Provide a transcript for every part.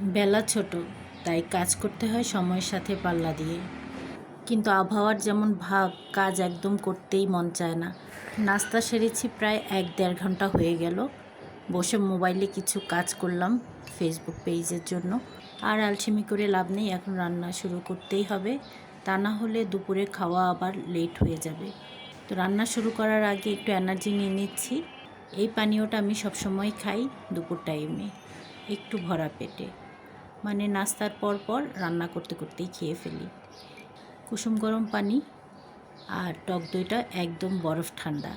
বেলা ছোট, তাই কাজ করতে হয় সময়ের সাথে পাল্লা দিয়ে। কিন্তু আবহাওয়ার যেমন ভাব, কাজ একদম করতেই মন চায় না। নাস্তা সেরেছি প্রায় এক দেড় ঘণ্টা হয়ে গেল। বসে মোবাইলে কিছু কাজ করলাম ফেসবুক পেজের জন্য। আর আলসেমি করে লাভ নেই, এখন রান্না শুরু করতেই হবে। তা না হলে দুপুরে খাওয়া আবার লেট হয়ে যাবে। তো রান্না শুরু করার আগে একটু এনার্জি নিয়ে নিচ্ছি। এই পানীয়টা আমি সবসময় খাই দুপুর টাইমে একটু ভরা পেটে। মানে নাস্তার পর পর রান্না করতে করতেই খেয়ে ফেলি। কুসুম গরম পানি আর টক দইটা একদম বরফ ঠান্ডা।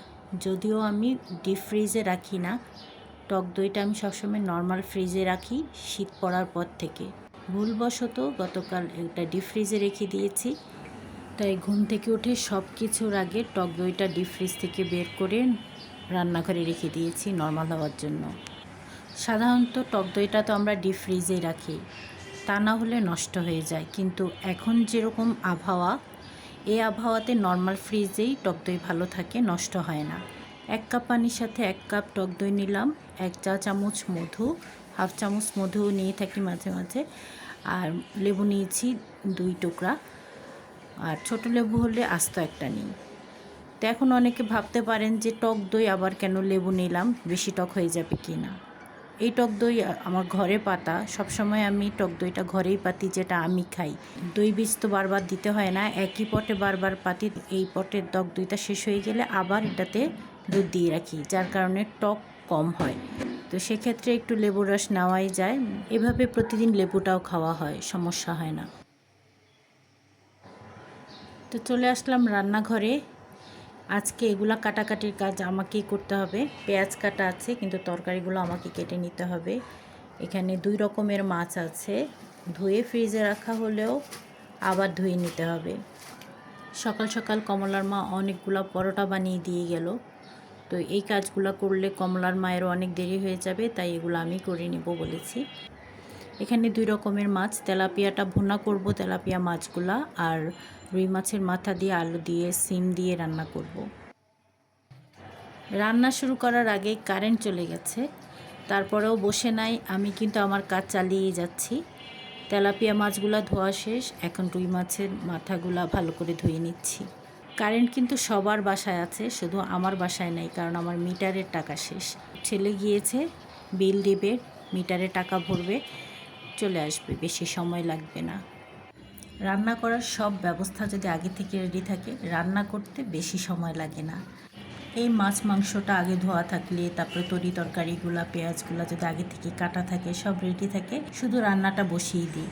যদিও আমি ডিপ ফ্রিজে রাখি না, টক দইটা আমি সবসময় নর্মাল ফ্রিজে রাখি শীত পড়ার পর থেকে। ভুলবশত গতকাল এটা ডিপ ফ্রিজে রেখে দিয়েছি, তাই ঘুম থেকে উঠে সব কিছুর আগে টক দইটা ডিপ ফ্রিজ থেকে বের করে রান্নাঘরে রেখে দিয়েছি নর্মাল হওয়ার জন্য। সাধারণত টক দইটা তো আমরা ডিপ ফ্রিজেই রাখি। তা না হলে নষ্ট হয়ে যায়। কিন্তু এখন যেরকম আবহাওয়া, এই আবহাওয়াতে নর্মাল ফ্রিজেই টক দই ভালো থাকে, নষ্ট হয় না। এক কাপ পানির সাথে এক কাপ টক দই নিলাম, এক চা চামচ মধু, হাফ চামচ মধু নিয়ে থাকি মাঝে মাঝে, আর লেবু নিয়েছি দুই টুকরা। আর ছোট লেবু হলে আস্ত একটা নিই। তো এখন অনেকে ভাবতে পারেন যে টক দই আবার কেন লেবু নিলাম, বেশি টক হয়ে যাবে কি না এই টক দই আমার ঘরে পাতা। সবসময় আমি টক দইটা ঘরেই পাতি, যেটা আমি খাই। দই বীজ তো বারবার দিতে হয় না, একই পটে বারবার পাতি, এই পটের টক দইটা শেষ হয়ে গেলে আবার এটাতে দুধ দিয়ে রাখি, যার কারণে টক কম হয়। তো সেক্ষেত্রে একটু লেবুর রস নেওয়াই যায়। এভাবে প্রতিদিন লেবুটাও খাওয়া হয়, সমস্যা হয় না। তো চলে আসলাম রান্নাঘরে। আজকে এগুলা কাটাকাটির কাজ আমাকেই করতে হবে। পেঁয়াজ কাটা আছে, কিন্তু তরকারিগুলো আমাকে কেটে নিতে হবে। এখানে দুই রকমের মাছ আছে। ধুয়ে ফ্রিজে রাখা হলেও আবার ধুয়ে নিতে হবে। সকাল সকাল কমলার মা অনেকগুলো পরোটা বানিয়ে দিয়ে গেল। তো এই কাজগুলো করলে কমলার মায়েরও অনেক দেরি হয়ে যাবে, তাই এগুলো আমি করে নিব বলেছি। এখানে দুই রকমের মাছ, তেলাপিয়াটা ভুনা করব তেলাপিয়া মাছগুলা আর রুই মাছের মাথা দিয়ে আলু দিয়ে, সিম দিয়ে রান্না করব। রান্না শুরু করার আগে কারেন্ট চলে গেছে। তারপরেও বসে নাই, আমি কিন্তু আমার কাজ চালিয়ে যাচ্ছি। তেলাপিয়া মাছগুলা ধোয়া শেষ, এখন রুই মাছের মাথাগুলা ভালো করে ধুয়ে নিচ্ছি। কারেন্ট কিন্তু সবার বাসায় আছে, শুধু আমার বাসায় নাই, কারণ আমার মিটারের টাকা শেষ। ছেলে গিয়েছে, বিল দেবে মিটারে টাকা ভরবে। চলে আসবে, বেশি সময় লাগবে না। রান্না করার সব ব্যবস্থা যদি আগে থেকে রেডি থাকে, রান্না করতে বেশি সময় লাগে না। এই মাছ মাংসটা আগে ধোয়া থাকলে, তারপরে তরি তরকারিগুলো পেঁয়াজগুলো যদি আগে থেকে কাটা থাকে, সব রেডি থাকে, শুধু রান্নাটা বসিয়ে দিই।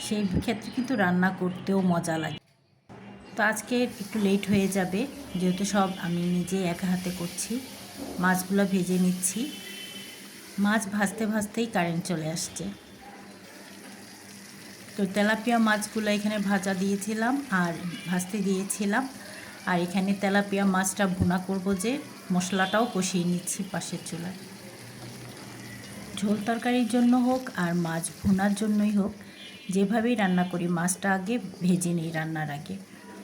সেই ক্ষেত্রে কিন্তু রান্না করতেও মজা লাগে। তো আজকে একটু লেট হয়ে যাবে, যেহেতু সব আমি নিজে একা হাতে করছি, মাছগুলো ভেজে নিচ্ছি। মাছ ভাজতে ভাজতেই কারেন্ট চলে আসছে। তো তেলাপিয়া মাছগুলো এখানে ভাজা দিয়েছিলাম আর ভাজতে দিয়েছিলাম। আর এখানে তেলাপিয়া মাছটা ভুনা করব যে মশলাটাও কষিয়ে নিচ্ছি পাশের চুলায়। ঝোল তরকারির জন্য হোক আর মাছ ভুনার জন্যই হোক, যেভাবেই রান্না করি মাছটা আগে ভেজে নিই রান্নার আগে।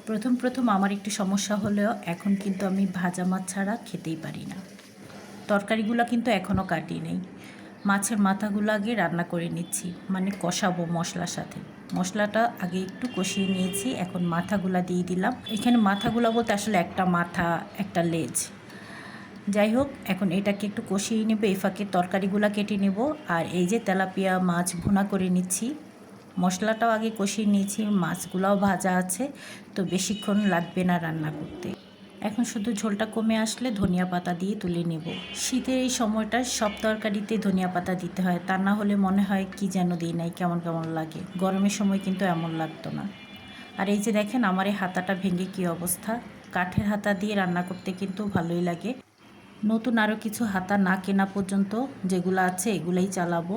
প্রথম প্রথম আমার একটু সমস্যা হলেও এখন কিন্তু আমি ভাজা মাছ ছাড়া খেতেই পারি না। তরকারিগুলো কিন্তু এখনও কাটি নেই। মাছের মাথাগুলো আগে রান্না করে নিচ্ছি মানে কষাবো মশলার সাথে। মশলাটা আগে একটু কষিয়ে নিয়েছি, এখন মাথাগুলা দিয়ে দিলাম। এখানে মাথাগুলো বলতে আসলে একটা মাথা, একটা লেজ। যাই হোক, এখন এটাকে একটু কষিয়ে নেব এই ফাঁকে তরকারিগুলো কেটে নেব, আর এই যে তেলাপিয়া মাছ ভুনা করে নিচ্ছি। মশলাটাও আগে কষিয়ে নিয়েছি, মাছগুলাও ভাজা আছে, তো বেশিক্ষণ লাগবে না রান্না করতে। এখন শুধু ঝোলটা কমে আসলে ধনিয়া পাতা দিয়ে তুলে নেব। শীতের এই সময়টা সব তরকারিতে ধনিয়া পাতা দিতে হয়, তা না হলে মনে হয় কি যেন দিই নাই, কেমন কেমন লাগে। গরমের সময় কিন্তু এমন লাগতো না। আর এই যে দেখেন, আমার এই হাতাটা ভেঙে কি অবস্থা। কাঠের হাতা দিয়ে রান্না করতে কিন্তু ভালোই লাগে। নতুন আরও কিছু হাতা না কেনা পর্যন্ত যেগুলো আছে, এগুলাই চালাবো।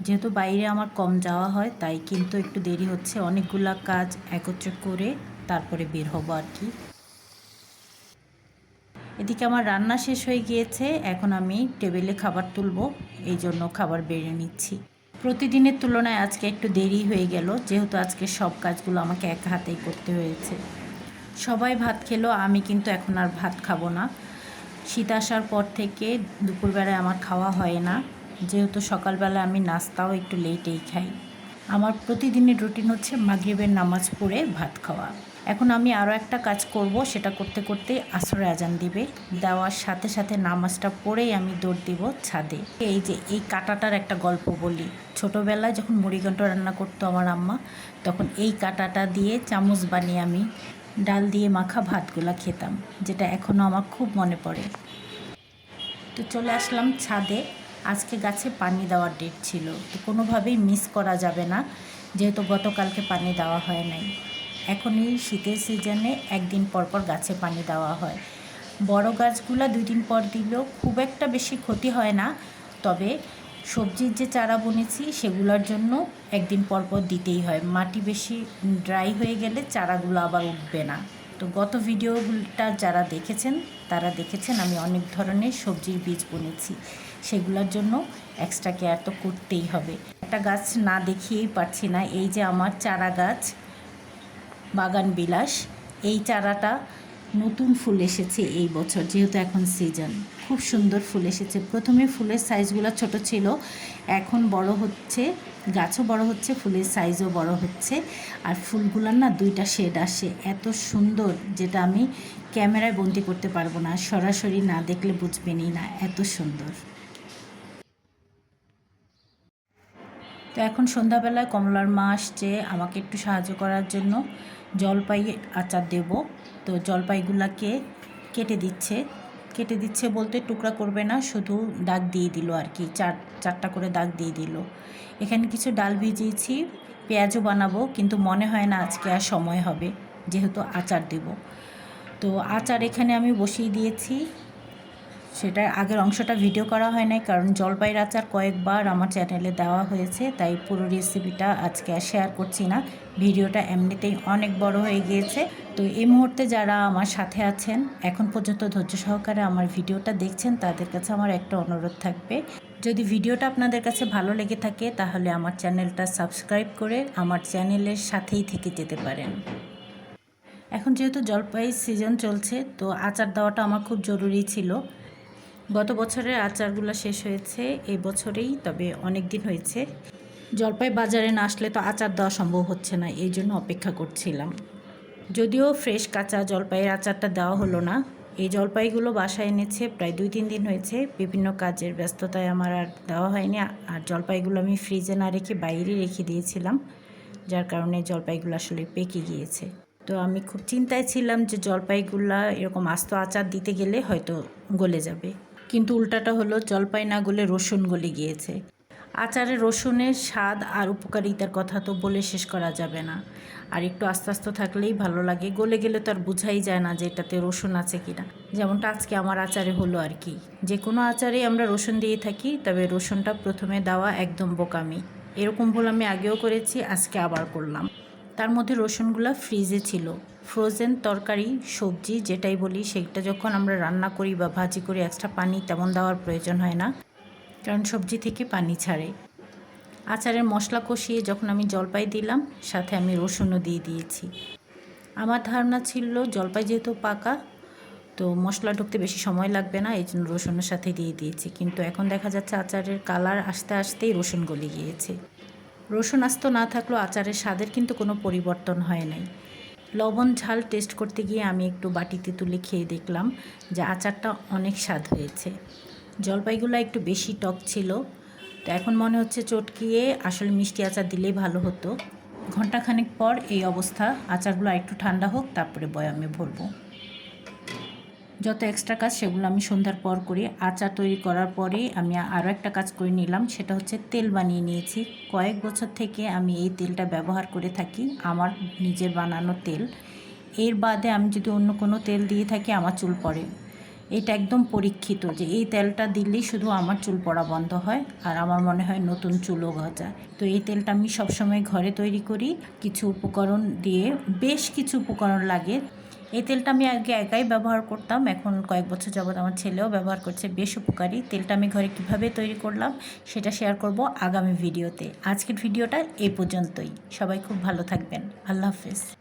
যেহেতু বাইরে আমার কম যাওয়া হয়, তাই কিন্তু একটু দেরি হচ্ছে। অনেকগুলা কাজ একত্রে করে তারপরে বের হব আর কি। এদিকে আমার রান্না শেষ হয়ে গিয়েছে, এখন আমি টেবিলে খাবার তুলবো, এই জন্য খাবার বেড়ে নিচ্ছি। প্রতিদিনের তুলনায় আজকে একটু দেরি হয়ে গেল, যেহেতু আজকে সব কাজগুলো আমাকে এক হাতেই করতে হয়েছে। সবাই ভাত খেলো, আমি কিন্তু এখন আর ভাত খাব না। শীত আসার পর থেকে দুপুরবেলায় আমার খাওয়া হয় না, যেহেতু সকালবেলা আমি নাস্তাও একটু লেটেই খাই। আমার প্রতিদিনের রুটিন হচ্ছে মাগরিবের নামাজ পড়ে ভাত খাওয়া। এখন আমি আরও একটা কাজ করব, সেটা করতে করতে আসরে আজান দিবে। দেওয়ার সাথে সাথে নামাজটা পড়েই আমি দৌড় দিব ছাদে। এই যে, এই কাটাটার একটা গল্প বলি। ছোটোবেলায় যখন মুড়িঘণ্ট রান্না করতো আমার আম্মা, তখন এই কাটাটা দিয়ে চামচ বানিয়ে আমি ডাল দিয়ে মাখা ভাতগুলা খেতাম, যেটা এখনও আমার খুব মনে পড়ে। তো চলে আসলাম ছাদে। আজকে গাছে পানি দেওয়ার ডেট ছিল। তো কোনোভাবেই মিস করা যাবে না, যেহেতু গতকালকে পানি দেওয়া হয় নাই। এখন এই শীতের সিজনে একদিন পর পর গাছে পানি দেওয়া হয়। বড় গাছগুলো দুই দিন পর দিলেও খুব একটা বেশি ক্ষতি হয় না। তবে সবজির যে চারা বুনেছি, সেগুলোর জন্য একদিন পর পর দিতেই হয়। মাটি বেশি ড্রাই হয়ে গেলে চারাগুলো আবার উঠবে না। তো গত ভিডিওটা যারা দেখেছেন, তারা দেখেছেন আমি অনেক ধরনের সবজির বীজ বুনেছি। সেগুলোর জন্য এক্সট্রা কেয়ার তো করতেই হবে। একটা গাছ না দেখিয়েই পারছি না। এই যে আমার চারা গাছ বাগান বিলাস। এই চারাটা নতুন ফুল এসেছে এই বছর, যেহেতু এখন সিজন খুব সুন্দর ফুল এসেছে। প্রথমে ফুলের সাইজগুলো ছোট ছিল, এখন বড় হচ্ছে, গাছও বড় হচ্ছে, ফুলের সাইজও বড় হচ্ছে। আর ফুলগুলোর না দুইটা শেড আসে, এত সুন্দর, যেটা আমি ক্যামেরায় বন্দি করতে পারব না, সরাসরি না দেখলে বুঝবেনই না, এত সুন্দর। তো এখন সন্ধ্যাবেলায় কমলার মা আসছে আমাকে একটু সাহায্য করার জন্য। জলপাই আচার দেব। তো জলপাইগুলাকে কেটে দিচ্ছে। কেটে দিচ্ছে বলতে টুকরা করবে না, শুধু দাগ দিয়ে দিল আর কি। চার, চারটা করে দাগ দিয়ে দিল। এখানে কিছু ডাল ভিজিয়েছি, পেঁয়াজও বানাবো, কিন্তু মনে হয় না আজকে আর সময় হবে, যেহেতু আচার দেব। তো আচার এখানে আমি বসিয়ে দিয়েছি। সেটার আগের অংশটা ভিডিও করা হয় নাই, কারণ জলপাইয়ের আচার কয়েকবার আমার চ্যানেলে দেওয়া হয়েছে, তাই পুরো রেসিপিটা আজকে আর শেয়ার করছি না। ভিডিওটা এমনিতেই অনেক বড় হয়ে গিয়েছে। তো এই মুহূর্তে যারা আমার সাথে আছেন, এখন পর্যন্ত ধৈর্য সহকারে আমার ভিডিওটা দেখছেন, তাদের কাছে আমার একটা অনুরোধ থাকবে। যদি ভিডিওটা আপনাদের কাছে ভালো লেগে থাকে, তাহলে আমার চ্যানেলটা সাবস্ক্রাইব করে আমার চ্যানেলের সাথেই থেকে যেতে পারেন। এখন যেহেতু জলপাই সিজন চলছে, তো আচার দেওয়াটা আমার খুব জরুরি ছিল। গত বছরের আচারগুলো শেষ হয়েছে এই বছরেই, তবে অনেক দিন হয়েছে। জলপাই বাজারে না আসলে তো আচার দেওয়া সম্ভব হচ্ছে না, এই জন্য অপেক্ষা করছিলাম। যদিও ফ্রেশ কাঁচা জলপাইয়ের আচারটা দেওয়া হলো না, এই জলপাইগুলো বাসায় এনেছে প্রায় দুই তিন দিন হয়েছে। বিভিন্ন কাজের ব্যস্ততায় আমার আর দেওয়া হয়নি, আর জলপাইগুলো আমি ফ্রিজে না রেখে বাইরে রেখে দিয়েছিলাম, যার কারণে জলপাইগুলো আসলে পেকে গিয়েছে। তো আমি খুব চিন্তায় ছিলাম যে জলপাইগুলা এরকম আস্ত আচার দিতে গেলে হয়তো গলে যাবে। কিন্তু উল্টাটা হলো জলপাই না গলে রসুন গলে গিয়েছে। আচারে রসুনের স্বাদ আর উপকারিতার কথা তো বলে শেষ করা যাবে না। আর একটু আস্তে আস্তে থাকলেই ভালো লাগে। গলে গেলে তো আর বোঝাই যায় না যে এটাতে রসুন আছে কিনা। যেমনটা আজকে আমার আচারে হলো আর কি। যে কোনো আচারেই আমরা রসুন দিয়ে থাকি, তবে রসুনটা প্রথমে দেওয়া একদম বোকামি। এরকম ভুল আমি আগেও করেছি, আজকে আবার করলাম। তার মধ্যে রসুনগুলো ফ্রিজে ছিল। ফ্রোজেন তরকারি, সবজি যেটাই বলি সেটা যখন আমরা রান্না করি বা ভাজি করি এক্সট্রা পানি তেমন দেওয়ার প্রয়োজন হয় না। কারণ সবজি থেকে পানি ছাড়ে। আচারের মশলা কষিয়ে যখন আমি জলপাই দিলাম, সাথে আমি রসুনও দিয়ে দিয়েছি। আমার ধারণা ছিল জলপাই যেহেতু পাকা, তো মশলা ঢুকতে বেশি সময় লাগবে না এই জন্য রসুনের সাথে দিয়ে দিয়েছি। কিন্তু এখন দেখা যাচ্ছে আচারের কালার আসতে আসতেই রসুন গলে গিয়েছে। রসুন আস্ত না থাকলেও আচারের স্বাদের কিন্তু কোনো পরিবর্তন হয় নাই। লবণ, ঝাল টেস্ট করতে গিয়ে আমি একটু বাটিতে তুলে খেয়ে দেখলাম যে আচারটা অনেক স্বাদ হয়েছে। জলপাইগুলো একটু বেশি টক ছিল, তো এখন মনে হচ্ছে চটকিয়ে আসলে মিষ্টি আচার দিলেই ভালো হতো। ঘন্টাখানেক পর এই অবস্থা, আচারগুলো একটু ঠান্ডা হোক, তারপরে বয়ামে ভরবো। যত এক্সট্রা কাজ সেগুলো আমি সন্ধ্যার পর করি। আচার তৈরি করার পরে আমি আরও একটা কাজ করে নিলাম, সেটা হচ্ছে তেল বানিয়ে নিয়েছি। কয়েক বছর থেকে আমি এই তেলটা ব্যবহার করে থাকি, আমার নিজের বানানো তেল। এর বাদে আমি যদি অন্য কোনো তেল দিয়ে থাকি, আমার চুল পড়ে। এটা একদম পরীক্ষিত যে এই তেলটা দিলেই শুধু আমার চুল পড়া বন্ধ হয়, আর আমার মনে হয় নতুন চুলও গজায় তো এই তেলটা আমি সবসময় ঘরে তৈরি করি। কিছু উপকরণ দিয়ে বেশ কিছু উপকরণ লাগে। এই তেলটা আমি আগে একাই ব্যবহার করতাম। এখন কয়েক বছর যাবৎ আমার ছেলেও ব্যবহার করছে, বেশ উপকারী। তেলটা আমি ঘরে কীভাবে তৈরি করলাম সেটা শেয়ার করব আগামী ভিডিওতে। আজকের ভিডিওটা এই পর্যন্তই। সবাই খুব ভালো থাকবেন। আল্লাহ হাফেজ।